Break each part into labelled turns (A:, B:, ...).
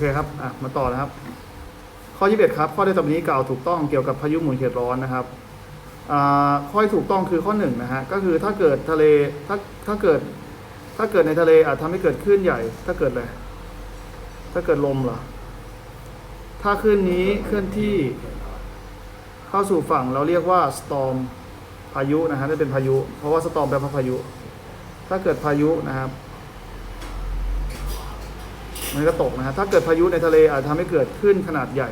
A: เคครับอะมาต่อนะครับ ข้อ 21 ครับ ข้อใดต่อไปนี้กล่าวถูกต้องเกี่ยวกับพายุหมุนเขตร้อนนะครับอ่าข้อที่ถูกต้องคือข้อหนึ่งนะฮะก็คือถ้าเกิดทะเลถ้าถ้าเกิดถ้าเกิดในทะเลอาจทำให้เกิดคลื่นใหญ่ ถ้าเกิดอะไรถ้าเกิดลมเหรอถ้าคลื่นนี้เคลื่อนที่เข้าสู่ฝั่งเราเรียกว่า storm พายุนะฮะนี่เป็นพายุ เพราะว่า storm แปลว่าพายุ ถ้าเกิดพายุนะครับ มันก็ตกนะฮะถ้าเกิดพายุในทะเลอาจทำให้เกิดคลื่นขนาดใหญ่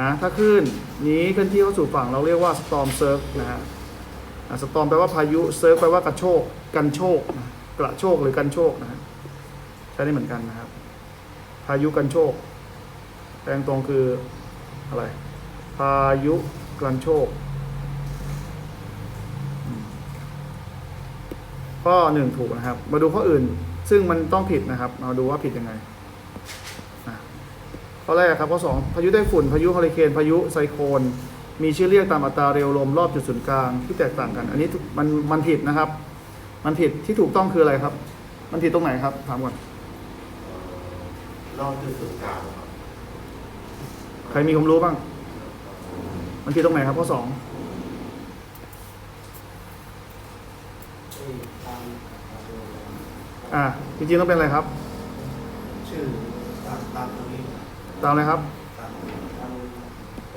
A: นะถ้าคลื่นนี้เคลื่อนที่เข้าสู่ฝั่งเราเรียกว่า storm surf นะฮะอ่า storm แปลว่าพายุ surf แปลว่ากระโชกกันโชกนะกระโชกหรือกันโชกนะฮะใช้ได้เหมือนกันนะครับ พายุกันโชกแปลงตรงคืออะไร พายุกันโชกข้อหนึ่งถูกนะครับ มาดูข้ออื่นซึ่งมันต้องผิดนะครับ มาดูว่าผิดยังไง ข้อแรกครับข้อสองพายุไต้ฝุ่นพายุเฮอริเคนพายุไซโคลนมีชื่อเรียกตามอัตราเร็วลมรอบจุดศูนย์กลางที่แตกต่างกัน อันนี้ถูกมันมันผิดนะครับ มันผิดที่ถูกต้องคืออะไรครับ มันผิดตรงไหนครับ ถามก่อน
B: รอบจุดศูนย์กลางครับ
A: ใครมีความรู้บ้าง มันผิดตรงไหนครับข้อสอง
B: ตาม
A: อ่าจริงๆต้องเป็นอะไรครับ
B: ชื่อตามตามตรงนี้
A: ตามอะไรครับ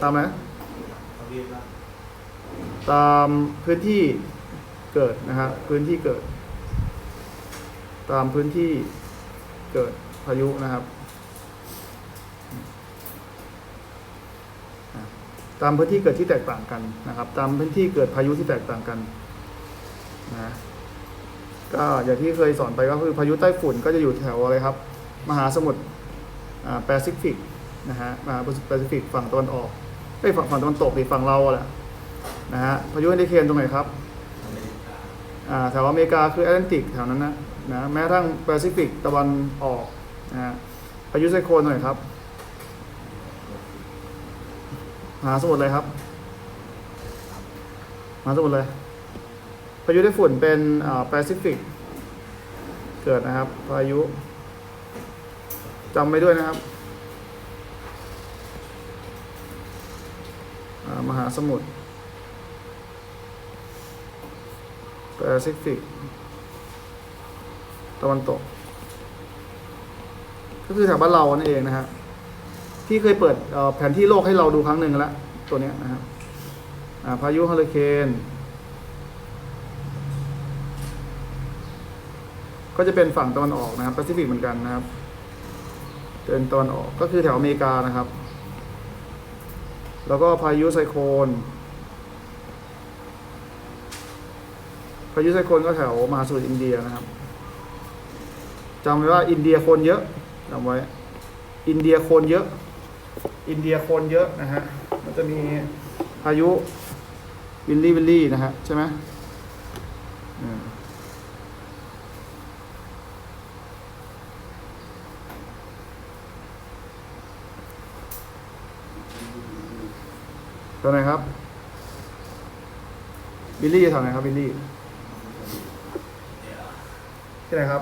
B: ตาม
A: ไหนะตามพื้นที่เกิดนะฮะพื้นที่เกิด ตามพื้นที่เกิดพายุนะครับ ตามพื้นที่เกิดที่แตกต่างกันนะครับ ตามพื้นที่เกิดพายุที่แตกต่างกันนะก็อย่างที่เคยสอนไปก็คือพายุใต้ฝุ่นก็จะอยู่แถวอะไรครับ มหาสมุทรแปซิฟิก นะฮะมหาสมุทรแปซิฟิกฝั่งตะวันออกไอ้ยฝั่งฝั่งตะวันตกหรือฝั่งเราอะแหละนะฮะพายุเฮอริเคนตรงไหนครับ
B: อเมริกา
A: อ่าแถวอเมริกาคือแอตแลนติกแถวนั้นนะนะแม้กระทั่งแปซิฟิกตะวันออกนะฮะพายุไซโคลนตรงไหนครับมหาสมุทรอะไรครับมหาสมุทรเลยพายุไต้ฝุ่นเป็นอ่าแปซิฟิกเกิดนะครับ พายุจำไว้ด้วยนะครับอ่า มหาสมุทรแปซิฟิก ตะวันตก ก็คือแถวบ้านเรานั่นเองนะฮะที่เคยเปิดแผนที่โลกให้เราดูครั้งหนึ่งแล้ว ตัวนี้นะครับพายุเฮอริเคนก็จะเป็นฝั่งตะวันออกนะครับแปซิฟิกเหมือนกันนะครับเป็นตะวันออกก็คือแถวอเมริกานะครับ แล้วก็พายุไซโคลนพายุไซโคลนก็แถวมาสมุทรอินเดียนะครับจำไว้ว่าอินเดียคนเยอะจำไว้ อินเดียคนเยอะ อินเดียคนเยอะนะฮะมันจะมีพายุวิลลี่วิลลี่นะฮะใช่ไหมอืม ตัวไหนครับ บิลลี่แถวไหนครับบิลลี่ที่ไหนครับ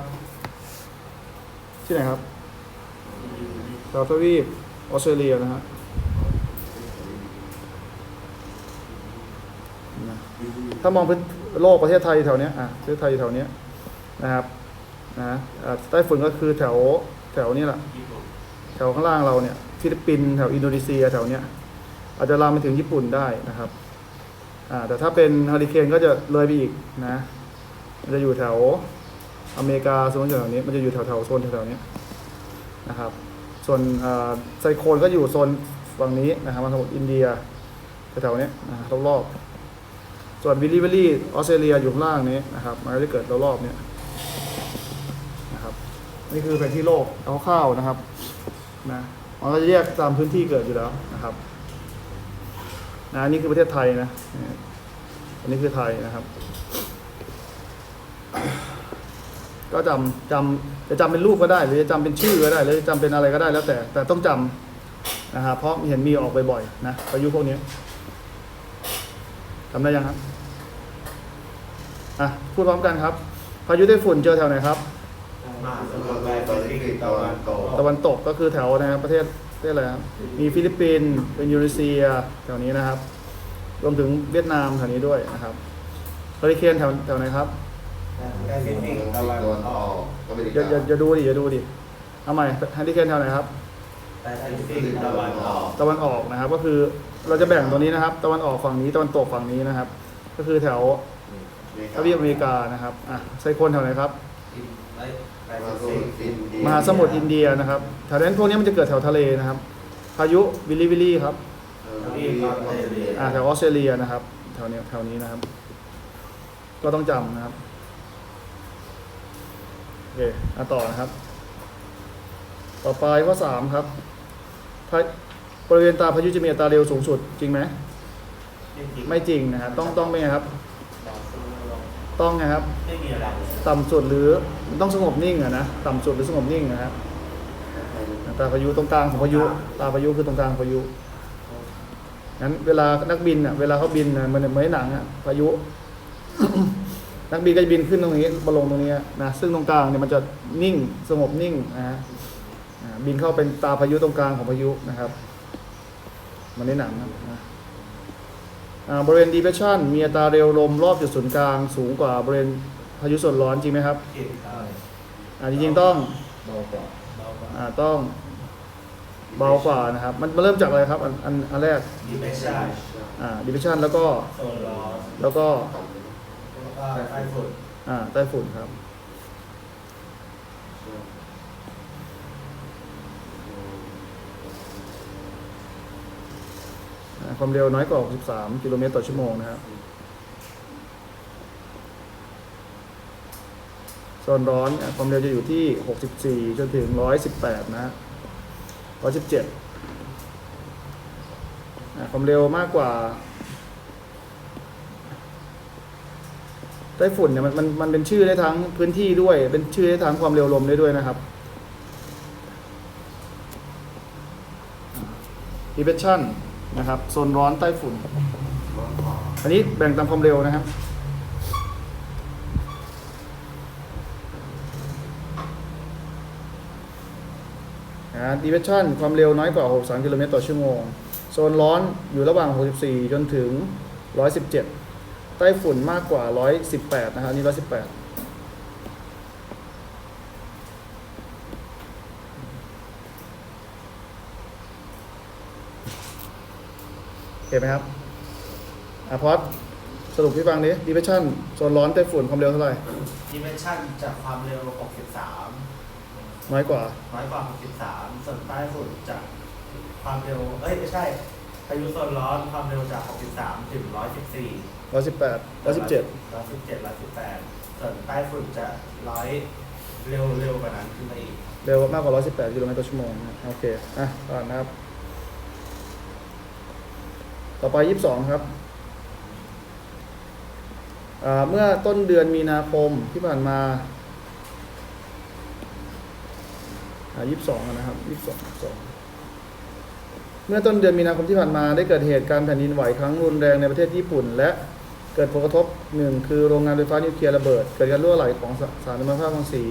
A: ที่ไหนครับแถวทวีปออสเตรเลียนะฮะถ้ามองพื้นโลกประเทศไทยแถวเนี้ยอะประเทศไทยแถวเนี้ยนะครับนะอะใต้ฝุ่นก็คือแถวแถวนี้แหละ
B: ญี่ปุ่น
A: แถวข้างล่างเราเนี่ยฟิลิปปินส์แถวอินโดนีเซียแถวเนี้ย อาจจะลามไปถึงญี่ปุ่นได้นะครับแต่ถ้าเป็นฮอริเคนก็จะเลยไปอีกนะมันจะอยู่แถวอเมริกาโซนแถวนี้ มันจะอยู่แถวแถวๆโซนแถวนี้นะครับ ส่วนไซโคลนก็อยู่โซนฝั่งนี้นะครับมาสมุทรอินเดียแถวๆนี้นะครับรอบๆส่วนวิลลี่วิลลี่ออสเตรเลียอยู่ข้างล่างนี้นะครับ มันก็จะเกิดรอบๆเนี้ยนะครับ นี่คือแผนที่โลกคร่าวๆนะครับนะมันก็จะแยกตามพื้นที่เกิดอยู่แล้วนะครับ นะนี่คือประเทศไทยนะอันนี้คือไทยนะครับ ก็จำจำจะจำเป็นรูปก็ได้ หรือจะจำเป็นชื่อก็ได้หรือจะจำเป็นอะไรก็ได้แล้วแต่ แต่ต้องจำนะครับเพราะเห็นมีออกบ่อยๆนะพายุพวกนี้จำได้ยังครับอะพูดพร้อมกันครับ พายุไต้ฝุ่นเจอแถวไหนครับ
B: ต้มหาสมุทรแปซิฟิกตะวันตก
A: ตะวันตกก็คือแถวนะครับประเทศ ประเทศอะไรครับมีฟิลิปปินส์เป็นอินโดนีเซียแถวนี้นะครับ รวมถึงเวียดนามแถวนี้ด้วยนะครับเฮอริเคนแถวแถวไหนครับ
B: แปซิฟิกตะวันออกอเมริ
A: อย่ากาอย่าอย่าดูดิอย่าดูดิเอาใหม่เฮอริเคนแถวไหนครับ
B: แปซิฟิกตะวันออก
A: ตะวันออกนะครับ ก็คือเราจะแบ่งตัวนี้นะครับ ตะวันออกฝั่งนี้ตะวันตกฝั่งนี้นะครับ ก็คือแถวทวีปอเมริกานะครับอะไซโคลนแถวไหนครับ
B: แปซิฟิก
A: มหาสมุทรอินเดียนะครับแถวนั้นพวกนี้มันจะเกิดแถวทะเลนะครับ พายุวิลลี่วิลลี่ครับ
B: ทวีปออสเตรเลีย
A: อ่าแถวออสเตรเลียนะครับแถวเนี้ยแถวนี้นะครับ ก็ต้องจำนะครับโอเคอะต่อนะครับ ต่อไปข้อสามครับพาบริเวณตาพายุจะมีอัตราเร็วสูงสุดจริงไหมไม่จริงนะครับต้องต้องเป็นไงครับ ต้องไงครับ
B: ไม่มีอะไร
A: ต่ำสุดหรือต้องสงบนิ่งอะนะต่ำสุดหรือสงบนิ่งนะครับตาพายุตรงกลางของพายุ ตาพายุคือตรงกลางพายุงั้นเวลานักบินอะเวลาเขาบินน่ะมันเหมือนในหนังอะพายุ นักบินก็จะบินขึ้นตรงนี้มาลงตรงนี้นะซึ่งตรงกลางเนี่ยมันจะนิ่งสงบนิ่งนะฮะอ่าบินเข้าเป็นตาพายุตรงกลางของพายุนะครับเหมันในหนังนะนะอ่า บริเวณ depression มีอัตราเร็วลมรอบจุดศูนย์กลางสูงกว่าบริเวณพายุส่วนร้อนจริงไหมครับ
B: ผิดครับ
A: อ่าจริงๆต้อง
B: เบากว่าเบากว่า
A: อ่าต้องเบากว่านะครับ มันมันเริ่มจากอะไรครับอันอันอันแรก
B: ดิเมชั่น
A: อ่า depression แล้วก็
B: โซนร้อน
A: แล้วก็
B: แล้วก็ไฟฝุ่น
A: อ่าใต้ฝุ่นครับ ความเร็วน้อยกว่า 63 กิโลเมตรต่อชั่วโมงนะครับโซนร้อนความเร็วจะอยู่ที่ 64 จนถึง 118 นะฮะ117 ความเร็วมากกว่าไต้ฝุ่นเนี่ยมันมันมันเป็นชื่อได้ทั้งพื้นที่ด้วย เป็นชื่อได้ทั้งความเร็วลมได้ด้วยนะครับ depression นะครับโซนร้อนใต้ฝุ่น อันนี้แบ่งตามความเร็วนะครับอ่า depression ความเร็วน้อยกว่า 63 กิโลเมตรต่อชั่วโมง โซนร้อนอยู่ระหว่าง 64 จนถึง 117 ใต้ฝุ่นมากกว่า 118 นะครับนี่ 118 เห็นไหมครับอะพอดสรุปที่ฟังดิ depression โซนร้อนใต้ฝุ่นความเร็วเท่าไหร่
B: ดิเมชั่นจากความเร็ว 63
A: น้อยกว่า
B: น้อยกว่า 63 ส่วนใต้ฝุ่นจากความเร็ว เอ้ย ไม่ใช่พายุโซนร้อนความเร็วจาก 63 ถึง 114
A: 118 117
B: 117 118 ส่วนใต้ฝุ่นจะร้อยเร็วเร็วกว่านั้นขึ้นมาอีก
A: เร็วมากกว่า 118กิโลเมตรต่อชั่วโมงนะโอเค อะต่อนะครับ ต่อไป 22 ครับ เมื่อต้นเดือนมีนาคมที่ผ่านมาอ่า22อะนะครับ22 22เมื่อต้นเดือนมีนาคมที่ผ่านมาได้เกิดเหตุการณ์แผ่นดินไหวครั้งรุนแรงในประเทศญี่ปุ่น และเกิดผลกระทบหนึ่งคือโรงงานไฟฟ้านิวเคลียร์ระเบิด เกิดการรั่วไหลของสารกัมมันตภาพรังสี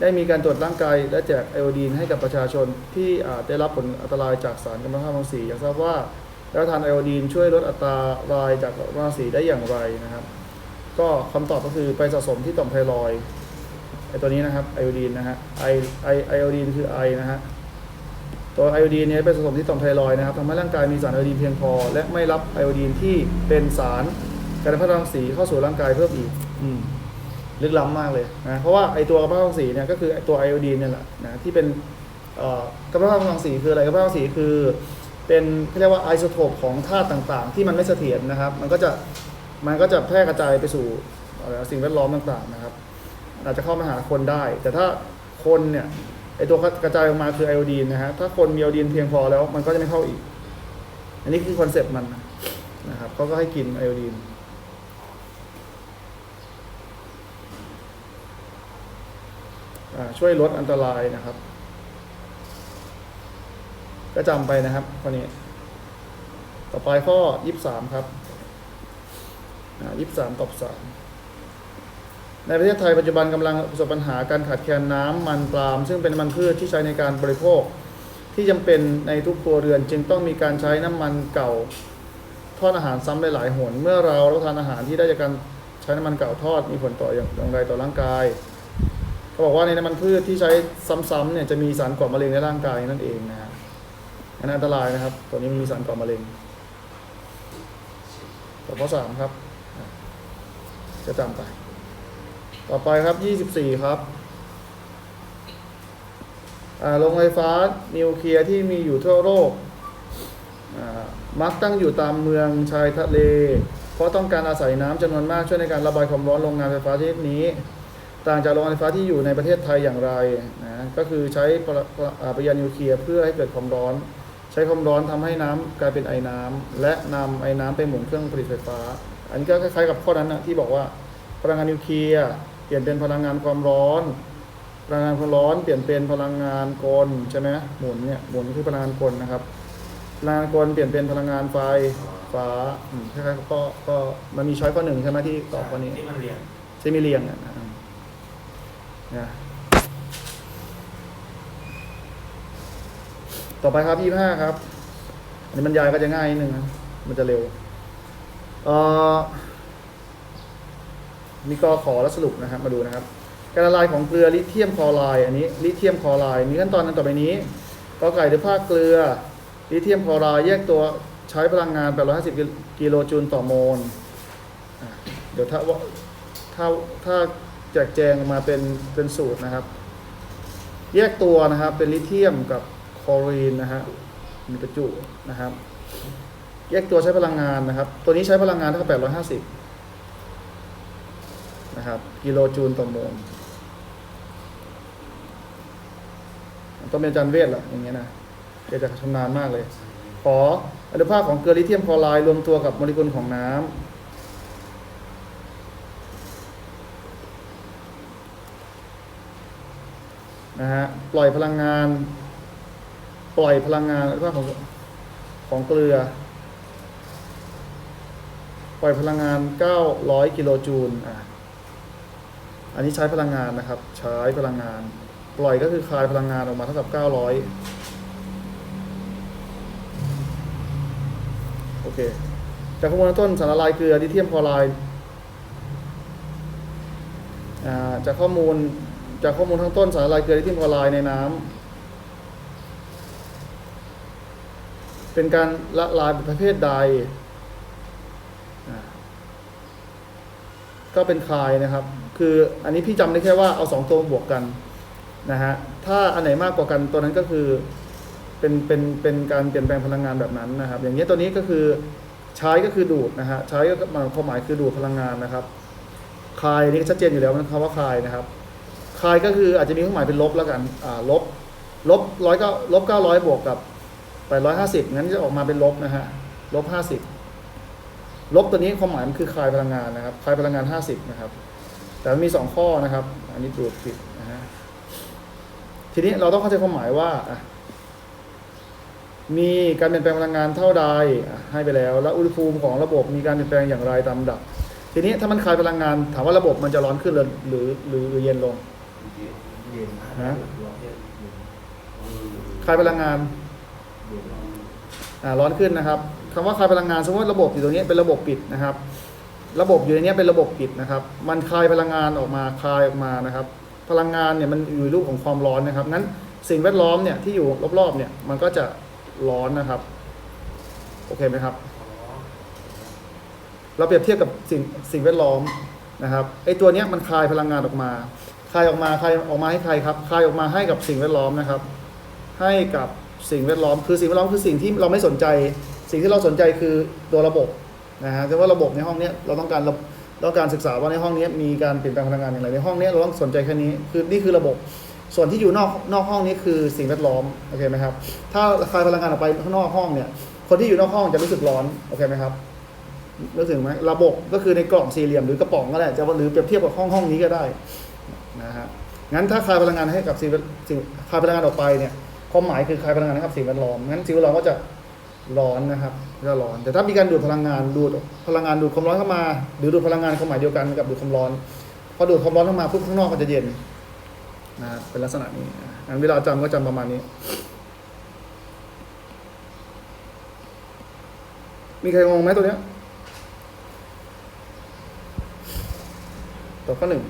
A: ได้มีการตรวจร่างกายและแจกไอโอดีนให้กับประชาชนที่อาจได้รับผลอันตรายจากสารกัมมันตภาพรังสี อยากทราบว่า รับประทานไอโอดีนช่วยลดอัตรารายจากรังสีได้อย่างไรนะครับ ก็คำตอบก็คือไปสะสมที่ต่อมไทรอยด์ไอตัวนี้นะครับไอโอดีนนะฮะไอไอไอโอดีนคือไอนะฮะตัวไอโอดีนนี้ไปสะสมที่ต่อมไทรอยด์นะครับทำให้ร่างกายมีสารไอโอดีนเพียงพอ และไม่รับไอโอดีนที่เป็นสารการพัฒรังสีเข้าสู่ร่างกายเพิ่มอีก อืมลึกล้ำมากเลยนะเพราะว่าไอตัวกระเพาะรังสีเนี่ยก็คือไอ้ตัวไอโอดีนเนี่ยแหละนะที่เป็นเอ่อกระเพาะรังสีคืออะไรกระเพาะรังสีคือ เป็นเขาเรียกว่าไอโซโทปของธาตุต่างๆ ที่มันไม่เสถียรนะครับ มันก็จะมันก็จะแพร่กระจายไปสู่สิ่งแวดล้อมต่างๆนะครับ อาจจะเข้ามาหาคนได้ แต่ถ้าคนเนี่ยไอตัวกระจายออกมาคือไอโอดีนนะฮะถ้าคนมีไอโอดีนเพียงพอแล้วมันก็จะไม่เข้าอีก อันนี้คือคอนเซปต์มันนะครับเขาก็ให้กินไอโอดีนช่วยลดอันตรายนะครับ ก็จำไปนะครับข้อนี้ ต่อไปข้อยี่สามครับยี่สามตอบสามในประเทศไทยปัจจุบันกำลังประสบปัญหาการขาดแคลนน้ำมันปาล์มซึ่งเป็นน้ำมันพืชที่ใช้ในการบริโภค ที่จำเป็นในทุกครัวเรือน จึงต้องมีการใช้น้ำมันเก่าทอดอาหารซ้ำหลายๆหน เมื่อเรารับประทานอาหารที่ได้จากการใช้น้ำมันเก่าทอดมีผลต่ออย่างไรต่อร่างกายเขาบอกว่าในน้ำมันพืชที่ใช้ซ้ำๆเนี่ยจะมีสารก่อมะเร็งในร่างกายนั่นเองนะฮะ อันอันตรายนะครับ ตัวนี้มันมีสารก่อมะเร็งต่อข้อสามครับอะจะจำไป ต่อไปครับ24ครับอ่าโรงไฟฟ้านิวเคลียร์ที่มีอยู่ทั่วโลกมักตั้งอยู่ตามเมืองชายทะเล เพราะต้องการอาศัยน้ำจำนวนมากช่วยในการระบายความร้อนโรงงานไฟฟ้าชนิดนี้ ต่างจากโรงงานไฟฟ้าที่อยู่ในประเทศไทยอย่างไรนะก็คือใช้ปะปะอ่าปริยานิวเคลียร์เพื่อให้เกิดความร้อน ใช้ความร้อนทำให้น้ำกลายเป็นไอน้ำและนำไอน้ำไปหมุนเครื่องผลิตไฟฟ้า อันนี้ก็คล้ายๆกับข้อนั้นนะที่บอกว่าพลังงานนิวเคลียร์เปลี่ยนเป็นพลังงานความร้อน พลังงานความร้อนเปลี่ยนเป็นพลังงานกลใช่ไหมหมุนเนี่ยหมุนคือพลังงานกลนะครับพลังงานกลเปลี่ยนเป็นพลังงานไฟฟ้าอืมคล้ายๆกับข้อก็มันมีช้อยข้อหนึ่งใช่ไหมที่ตอบข้อนี้
B: ที่มันเรียน
A: ใช่ไม่เรียงอะนะนะ ต่อไปครับยี่ห้าครับอันนี้บรรยายก็จะง่ายนิดนึงนะมันจะเร็วเอ่อมีก็ขอและสรุปนะครับ มาดูนะครับ การละลายของเกลือลิเทียมคลอไรด์อันนี้ลิเทียมคลอไรด์มีขั้นตอนนั้นต่อไปนี้ก็ไก่หรือภาเกลือลิเทียมคลอไรด์แยกตัวใช้พลังงาน 850 กิโลจูลต่อโมลเดี๋ยวถ้าว่าถ้าถ้าแจกแจงมาเป็นเป็นสูตรนะครับ แยกตัวนะครับเป็นลิเทียมกับ คลอรีนนะฮะมีประจุนะครับ แยกตัวใช้พลังงานนะครับ ตัวนี้ใช้พลังงานเท่ากับ850นะครับ กิโลจูลต่อโมลต้องเป็นอาจารย์เวทแหละอย่างเงี้ยนะแกจะชำนาญมากเลย ขออนุภาคของเกลือลิเทียมคลอไรด์รวมตัวกับโมเลกุลของน้ำนะฮะปล่อยพลังงาน ปล่อยพลังงานว่าของของเกลือ ปล่อยพลังงาน 900 กิโลจูลอะอันนี้ใช้พลังงานนะครับ ใช้พลังงาน ปล่อยก็คือคายพลังงานออกมาเท่ากับ 900 โอเค จากข้อมูลต้นสารละลายเกลือลิเทียมคลอไรด์จากข้อมูลจากข้อมูลทั้งต้นสารละลายเกลือลิเทียมคลอไรด์ในน้ำ เป็นการละลายประเภทใด ก็เป็นคายนะครับ คืออันนี้พี่จำได้แค่ว่าเอาสองตัวบวกกันนะฮะ ถ้าอันไหนมากกว่ากันตัวนั้นก็คือเป็นเป็นเป็นการเปลี่ยนแปลงพลังงานแบบนั้นนะครับ อย่างนี้ยตัวนี้ก็คือใช้ก็คือดูดนะฮะ ใช้ก็หมายความหมายคือดูดพลังงานนะครับคายนี่ก็ชัดเจนอยู่แล้วมันคำว่าคายนะครับคายก็คืออาจจะมีครื่องหมายเป็นลบแล้วกัน อ่า ลบ ลบร้อยเก้าลบเก้าร้อยบวกกับ แปดร้อยห้าสิบงั้นจะออกมาเป็นลบนะฮะลบห้าสิบลบตัวนี้ความหมายมันคือคายพลังงานนะครับคายพลังงานห้าสิบนะครับ แต่มันมีสองข้อนะครับ อันนี้ดูดผิดนะฮะทีนี้เราต้องเข้าใจความหมายว่าอะมีการเปลี่ยนแปลงพลังงานเท่าใดอะให้ไปแล้ว แล้วอุณหภูมิของระบบมีการเปลี่ยนแปลงอย่างไรตามลำดับ ทีนี้ถ้ามันคายพลังงานถามว่าระบบมันจะร้อนขึ้นหรือหรือหรือหรือเย็นลง
B: เย็น
A: ฮะคายพลังงานอ่า ร้อนขึ้นนะครับคำว่าคลายพลังงานสมมติว่าระบบอยู่ตรงนี้เป็นระบบปิดนะครับ ระบบอยู่ในนี้เป็นระบบปิดนะครับ มันคลายพลังงานออกมาคลายออกมานะครับ พลังงานเนี่ยมันอยู่รูปของความร้อนนะครับงั้นสิ่งแวดล้อมเนี่ยที่อยู่รอบๆเนี่ยมันก็จะร้อนนะครับ โอเคไหมครับ เราเปรียบเทียบกับสิ่งสิ่งแวดล้อมนะครับไอตัวเนี้ยมันคลายพลังงานออกมาคลายออกมาคลายออกมาให้ใครครับคลายออกมาให้กับสิ่งแวดล้อมนะครับ ให้กับ สิ่งแวดล้อมคือสิ่งแวดล้อมคือสิ่งที่เราไม่สนใจ สิ่งที่เราสนใจคือตัวระบบนะฮะแต่ว่าระบบในห้องเนี้ยเราต้องการเราต้องการศึกษาว่าในห้องเนี้ยมีการเปลี่ยนแปลงพลังงานอย่างไรในห้องเนี้ยเราต้องสนใจแค่นี้คือนี่คือระบบ ส่วนที่อยู่นอกนอกห้องนี้คือสิ่งแวดล้อมโอเคไหมครับถ้าคายพลังงานออกไปข้างนอกห้องเนี่ยคนที่อยู่นอกห้องจะรู้สึกร้อนโอเคไหมครับนึกถึงไหมระบบก็คือในกล่องสี่เหลี่ยมหรือกระป๋องก็ได้จะหรือเปรียบเทียบกับห้องห้องนี้ก็ได้นะฮะงั้นถ้าคายพลังงานให้กับสิ่งแวดสิ่งคายพลังงานออกไปเนี่ย ความหมายคือคลายพลังงานให้กับสิ่งแวดล้อมงั้นสิ่งแวดล้อมก็จะร้อนนะครับจะร้อน แต่ถ้ามีการดูดพลังงานดูดพลังงานดูดความร้อนเข้ามา หรือดูดพลังงานความหมายเดียวกันกับดูดความร้อนพอดูดความร้อนเข้ามาปุ๊บข้างนอกก็จะเย็นนะเป็นลักษณะนี้งั้นเวลาจำก็จำประมาณนี้ มีใครงงไหมตัวเนี้ยตัวข้อหนึ่ง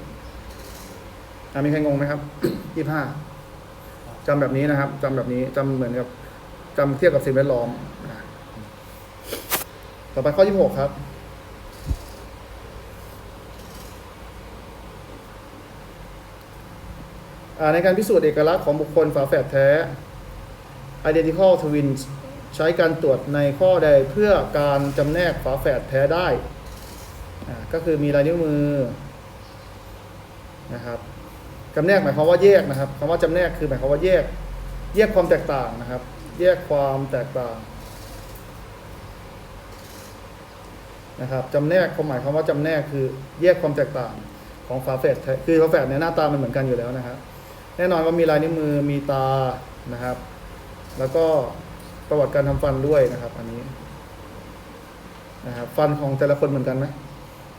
A: มีใครงงไหมครับยี่ห้า จำแบบนี้นะครับจำแบบนี้จำเหมือนกับจำเทียบกับสิ่งแวดล้อม ต่อไปข้อที่หกครับ ในการพิสูจน์เอกลักษณ์ของบุคคลฝาแฝดแท้ identical twins ใช้การตรวจในข้อใดเพื่อการจำแนกฝาแฝดแท้ได้ ก็คือมีลายนิ้วมือนะครับ จำแนกหมายความว่าแยกนะครับคำว่าจำแนกคือหมายความว่าแยก แยกความแตกต่างนะครับ แยกความแตกต่างนะครับจำแนกความหมายคำว่าจำแนกคือแยกความแตกต่างของฝาแฝดคือฝาแฝดเนี่ยหน้าตามันเหมือนกันอยู่แล้วนะครับ แน่นอนว่ามีลายนิ้วมือมีตานะครับ แล้วก็ประวัติการทำฟันด้วยนะครับ อันนี้นะครับฟันของแต่ละคนเหมือนกันไหม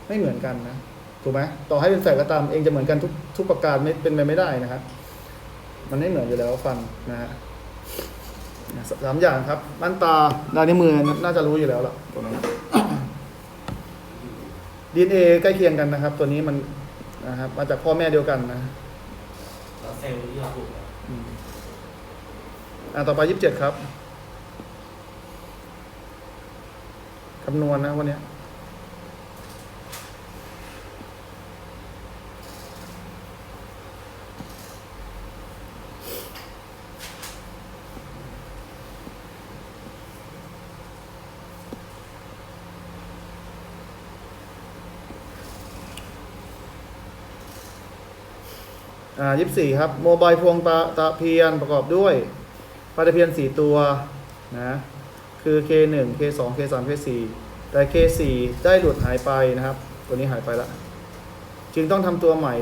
A: ไม่เหมือนกันนะ ถูกไหมต่อให้เป็นแฝดก็ตามเองจะเหมือนกันทุกทุกประการไม่เป็นไปไม่ได้นะครับมันไม่เหมือนอยู่แล้วฟันนะฮะสามอย่างครับม่านตาลายนิ้วมือน่าจะรู้อยู่แล้วล่ะตัวนี้ดีเอใกล้เคียงกันนะครับ ตัวนี้มันนะครับมาจากพ่อแม่เดียวกันนะ
B: แล้วเซลล์ที่เราปลูกอะ
A: อืมอ่าต่อไปยี่สิบเจ็ดครับคำนวณนะวันเนี้ายี่สิบสี่ครับ โมบายพวงตาตะเพียนประกอบด้วยปลาตะเพียนสี่ตัวนะคือ K1 K2 K3 K4 แต่ K4 ได้หลุดหายไปนะครับ ตัวนี้หายไปละจึงต้องทำตัวใหม่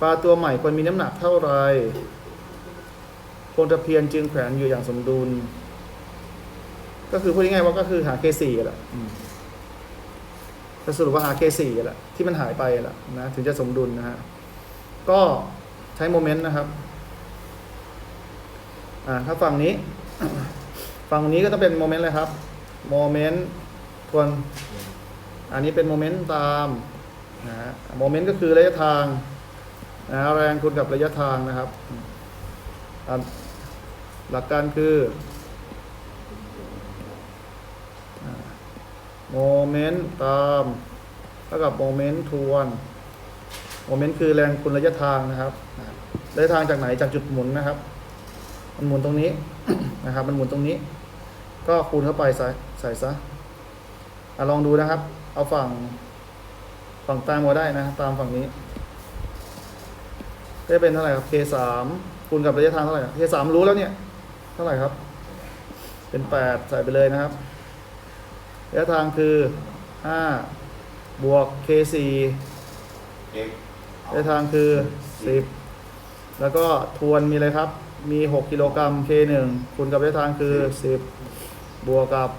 A: ปลาตัวใหม่ควรมีน้ำหนักเท่าไรพวงตะเพียนจึงแขวนอยู่อย่างสมดุล ก็คือพูดง่ายๆว่าก็คือหา K4 แหละสรุปว่าหา K4 แหละที่มันหายไปแหละนะถึงจะสมดุลนะฮะ ก็ใช้โมเมนต์นะครับอ่าถ้าฝั่งนี้ ฝั่งนี้ก็ต้องเป็นโมเมนต์เลยครับโมเมนต์ทวน อันนี้เป็นโมเมนต์ตามนะฮะโมเมนต์ก็คือระยะทางนะแรงคูณกับระยะทางนะครับ หลักการคือโมเมนต์ตามเท่ากับโมเมนต์ทวน โมเมนต์คือแรงคูณระยะทางนะครับระยะทางจากไหนจากจุดหมุนนะครับ มันหมุนตรงนี้นะครับ มันหมุนตรงนี้ ก็คูณเข้าไปใส่ใส่ซะอะลองดูนะครับ เอาฝั่ง ฝั่งตามมาได้นะ ตามฝั่งนี้ได้เป็นเท่าไหร่ครับ k สามคูณกับระยะทางเท่าไหร่ k สามรู้แล้วเนี่ย เท่าไหร่ครับ เป็นแปดใส่ไปเลยนะครับ ระยะทางคือห้าบวก k สี่
C: เอ็ก
A: ระยะทางคือสิบแล้วก็ทวนมีอะไรครับ มี 6 กิโลกรัม K1 คูณกับระยะทางคือ 10 บวกกับ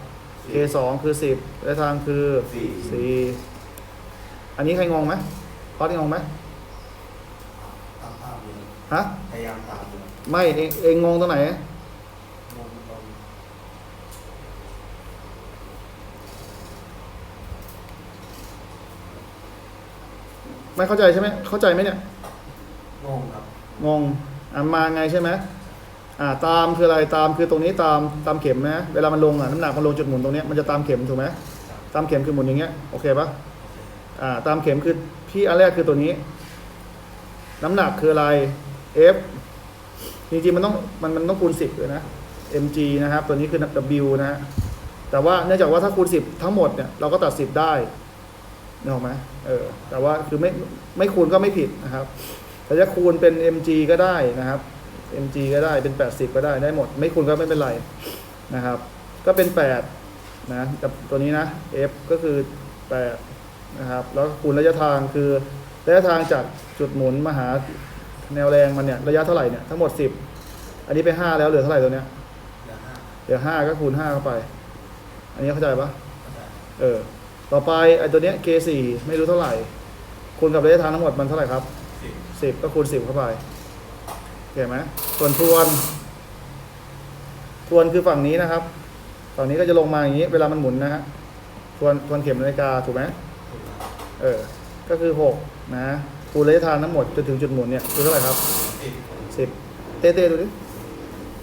A: K2 คือ 10ระยะทางคือ
C: สี่
A: 4อันนี้ใครงงไหมพอดงงไหม
B: ตามตามอยู่
A: ฮะ
B: พยายามตามอยู่
A: ไม่เองเองงงตรงไหน
B: งงตรง
A: ไม่เข้าใจใช่ไหมเข้าใจไหมเนี่ย
B: งงครับ
A: งงอะมาไงใช่ไหมอ่าตามคืออะไรตามคือตรงนี้ตามตามเข็มนะเวลามันลงอะน้ำหนักมันลงจุดหมุนตรงเนี้ยมันจะตามเข็มถูกไหมตามเข็มคือหมุนอย่างเงี้ยโอเคปะอ่าตามเข็มคือที่อันแรกคือตัวนี้ น้ำหนักคืออะไร F จริงๆมันต้องมันมันต้องคูณสิบเลยนะ mg นะครับ ตัวนี้คือ w นะฮะแต่ว่าเนื่องจากว่าถ้าคูณสิบทั้งหมดเนี่ยเราก็ตัดสิบได้ นึกออกไหมเออ แต่ว่าคือไม่ไม่คูณก็ไม่ผิดนะครับ แต่จะคูณเป็น mg ก็ได้นะครับ mg ก็ได้เป็น 80 ก็ได้ได้หมด ไม่คูณก็ไม่เป็นไรนะครับ ก็เป็น 8 นะกับตัวนี้นะ f ก็คือ 8 นะครับ แล้วก็คูณระยะทางคือระยะทางจากจุดหมุนมาหาแนวแรงมันเนี่ยระยะเท่าไหร่เนี่ยทั้งหมด 10 อันนี้ไป 5 แล้วเหลือเท่าไหร่ตัวเนี้ย
B: เหลือห้า
A: เหลือ5ก็คูณ5เข้าไป อันนี้เข้าใจปะ
B: เข้าใจ
A: เออ ต่อไปไอ้ตัวเนี้ย k 4 ไม่รู้เท่าไหร่ คูณกับระยะทางทั้งหมดมันเท่าไหร่ครับ
B: สิบ
A: สิบก็คูณสิบเข้าไปโอเคไหมส่วนทวน ทวนคือฝั่งนี้นะครับ ฝั่งนี้ก็จะลงมาอย่างนี้ เวลามันหมุนนะฮะ ทวนทวนเข็มนาฬิกาถูกไหม
B: ถูกแล้ว
A: เออ ก็คือหกนะ คูณระยะทางทั้งหมดจนถึงจุดหมุนเนี่ยคือเท่าไหร่ครับ
B: สิบ
A: สิบเต้เต้ดูดิ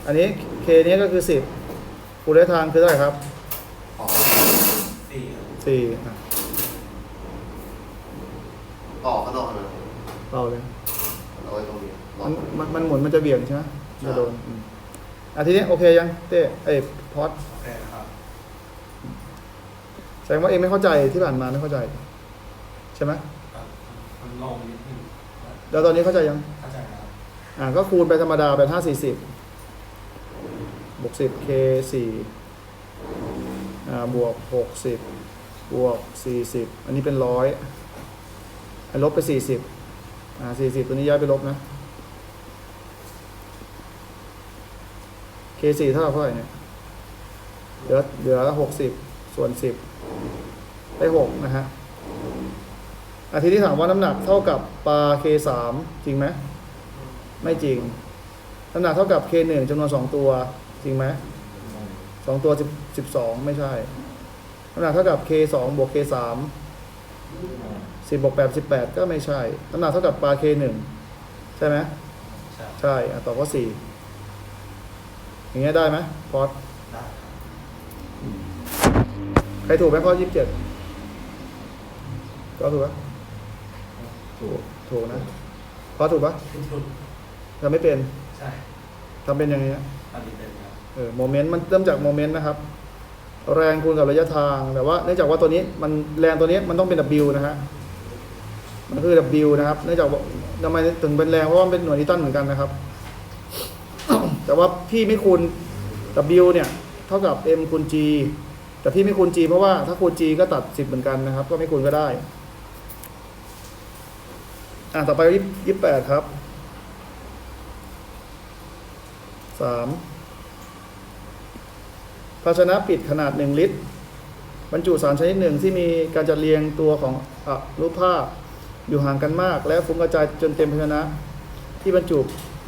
A: อันนี้เคนี้ก็คือสิบคูณระยะทางคือเท่าไหร่ครับ
C: ออก
B: สี่ครับ
A: สี่อะ
C: ต่อข้างนอกนะ
A: เบาเลย
C: เอาไว้ตรงนี้ล็อ
A: มั
C: ก
A: นมันมันหมุนมันจะเบี่ยงใช่ไหม
C: ใช่
A: จะโดนอืมอะทีนี้โอเคยังเต้เอ้ยพอด
B: โอเคนะครับ
A: แสดงว่าเองไม่เข้าใจที่ผ่านมาไม่เข้าใจ ใช่ไหม
B: ครับมันลงนิดนึง
A: แล้วตอนนี้เข้าใจยัง
B: เข้าใจครับ
A: อ่าก็คูณไปธรรมดาเป็นห้าสี่สิบบวกสิบ k สี่อ่าบวกหกสิบ บวกสี่สิบอันนี้เป็นร้อยลบไปสี่สิบอ่าสี่สิบตัวนี้ย้ายไปลบนะ k สี่เท่าเท่าไหร่เนี่ย เหลือเหลือหกสิบส่วนสิบได้หกนะฮะอาทีนี้ถามว่าน้ำหนักเท่ากับปลา k สามจริงไหม ไม่จริง น้ำหนักเท่ากับ k หนึ่งจำนวนสองตัว จริงไหมสองตัวสิบสิบสองไม่ใช่ น้ำหนักเท่ากับ k สองบวก k สามสิบบวกแปดสิบแปดก็ไม่ใช่ น้ำหนักเท่ากับปลา k หนึ่งใช่ไหม
B: ใช่
A: ใช่อะตอบว่าสี่อย่างเงี้ยได้ไหมพอด
B: ได้ครับ
A: ใครถูกไหมข้อยี่สิบเจ็ดก็ถูกปะ
C: ถูก
A: ถูกนะพอถูกปะ
B: ถูก
A: ทำไม่เป็น
B: ใช่
A: ทำเป็นยังไงนะ
B: ตอนนี้เป็นครับ
A: เออโมเมนต์มันเริ่มจากโมเมนต์นะครับ แรงคูณกับระยะทาง แต่ว่าเนื่องจากว่าตัวนี้มันแรงตัวนี้มันต้องเป็น W นะฮะ มันคือ W นะครับ เนื่องจากว่าทำไมถึงเป็นแรงเพราะว่ามันเป็นหน่วยนิวตันเหมือนกันนะครับ แต่ว่าพี่ไม่คูณ W เนี่ย เท่ากับ M คูณ G แต่พี่ไม่คูณ G เพราะว่าถ้าคูณ G ก็ตัด 10 เหมือนกันนะครับ ก็ไม่คูณก็ได้ อะต่อไปยี่สิบแปดครับสาม ภาชนะปิดขนาด 1 ลิตร บรรจุสารชนิดหนึ่งที่มีการจัดเรียงตัวของอรูปภาพอยู่ห่างกันมาก และฟุ้งกระจายจนเต็มภาชนะที่บรรจุ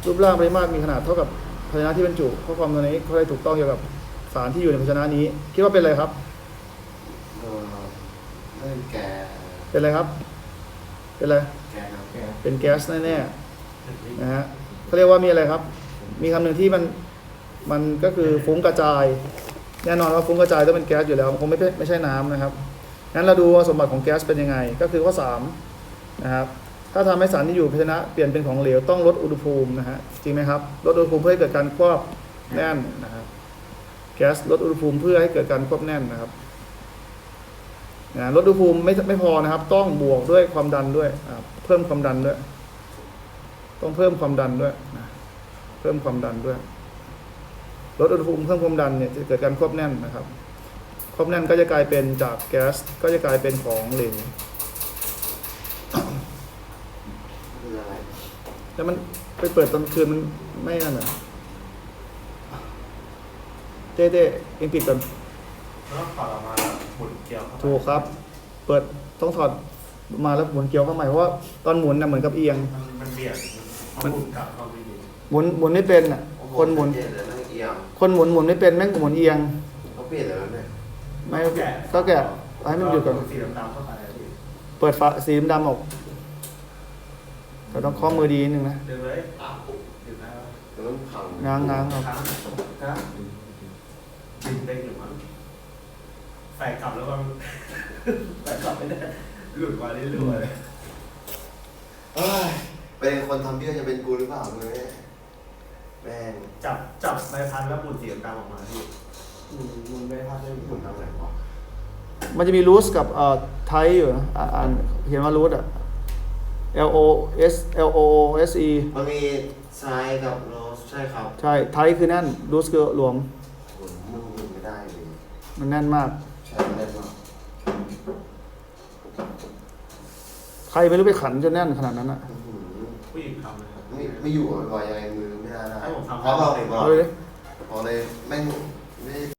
A: รูปร่างปริมาตรมีขนาดเท่ากับภาชนะที่บรรจุข้อความตัวนี้เขาได้ถูกต้องเกี่ยวกับสารที่อยู่ในภาชนะนี้ คิดว่าเป็นอะไรครับ
C: เออเล่นแก
A: เป็นอะไรครับ เป็นอะไร
C: แกนะแก
A: เป็นแก๊สแน่
B: หนึ่งลิตร
A: ๆนะฮะเขาเรียกว่ามีอะไรครับ มีคำหนึ่งที่มันมันก็คือฟุ้งกระจาย แน่นอนว่าฟุ้งกระจายต้องเป็นแก๊สอยู่แล้วมันคงไม่ไม่ใช่น้ำนะครับงั้นเราดูว่าสมบัติของแก๊สเป็นยังไง ก็คือข้อสามนะครับถ้าทำให้สารที่อยู่ภาชนะเปลี่ยนเป็นของเหลวต้องลดอุณหภูมินะฮะจริงไหมครับลดอุณหภูมิเพื่อให้เกิดการควบแน่นนะครับแก๊สลดอุณหภูมิเพื่อให้เกิดการควบแน่นนะครับนะลดอุณหภูมิไม่ไม่พอนะครับ ต้องบวกด้วยความดันด้วยเพิ่มความดันด้วย ต้องเพิ่มความดันด้วยนะเพิ่มความดันด้วย ลดอุณหภูมิเพิ่มความดันเนี่ยจะเกิดการควบแน่นนะครับ ควบแน่นก็จะกลายเป็นจากแก๊สก็จะกลายเป็นของเหลว
C: คืออะไร
A: แล้วมันไปเปิดตอนคืนมันไม่นั่นเหรอเต้เต้เองปิดก่อน
B: แล้วถอดออกมาแล้วหมุนเกลียวเข้าไป
A: ถูกครับ เปิดต้องถอดมาแล้วหมุนเกลียวเข้าใหม่เพราะว่าตอนหมุนน่ะเหมือนกับเอียง
B: มันมันเบี่ยงมันหมุนกลับเข้าไปอยู่
A: หมุนหมุนไม่เป็นอะ
C: โอ้โค
A: นหมุน
C: เปลี่ยนเลยนั่งเอียง
A: คนหมุนหมุนไม่เป็นแม่งหมุนเอียง
C: เขาเปลี่ยนเลยนะเนี่ย
A: ไม่ก็แกะให้มันหยุดก่อน
B: สีดำๆเข้าไปอะพี่
A: เปิดฝาสีดำๆออกแต่ต้องเคาะมือดีนิดนึงนะ
B: เดินเลยอะดึงได้ปะ
C: เดี๋ยวมันพัง
A: ง้างง้างครับ
B: ค้างค้างดึงได้อยู่มั้งใส่กลับแล้วมันใส่กลับไม่ได้หลุดมาเรื่อยๆ
C: เอ้ยเป็นคนทำเบี้ยจะเป็นกูหรือเปล่าเลย แม่ง
B: จับจับใบพัดแล้วหมุนสีดำๆออกมาพี่
C: อืมมึงไม่พลาดได้มึงทำอะไรวะ
A: มันจะมีรูสกับเอ่อไทอยู่นะอ่าอ่านเขียนว่ารูสอะ L O S L O S E
C: มันมีซ้ายกับโรสใช่ครับ
A: ใช่ ไทคือแน่นรูสคือหลวม
C: โอ้ยมึงมึงไม่ได้เลย
A: มันแน่นมาก
C: ใช่ได้ปะ
A: ใครไม่รู้ไปขันจนแน่นขนาดนั้นอะ
C: อื้อหือ
B: ผู้หญิงทำเลยครับ
C: ไม่ไม่อยู่อะลอยยังไงมือ ได้ได้
B: ให้ผมทำ
C: พร้อมเราหนึ่งก่อน
A: เอาเลย
C: บอกเลยแม่งไม่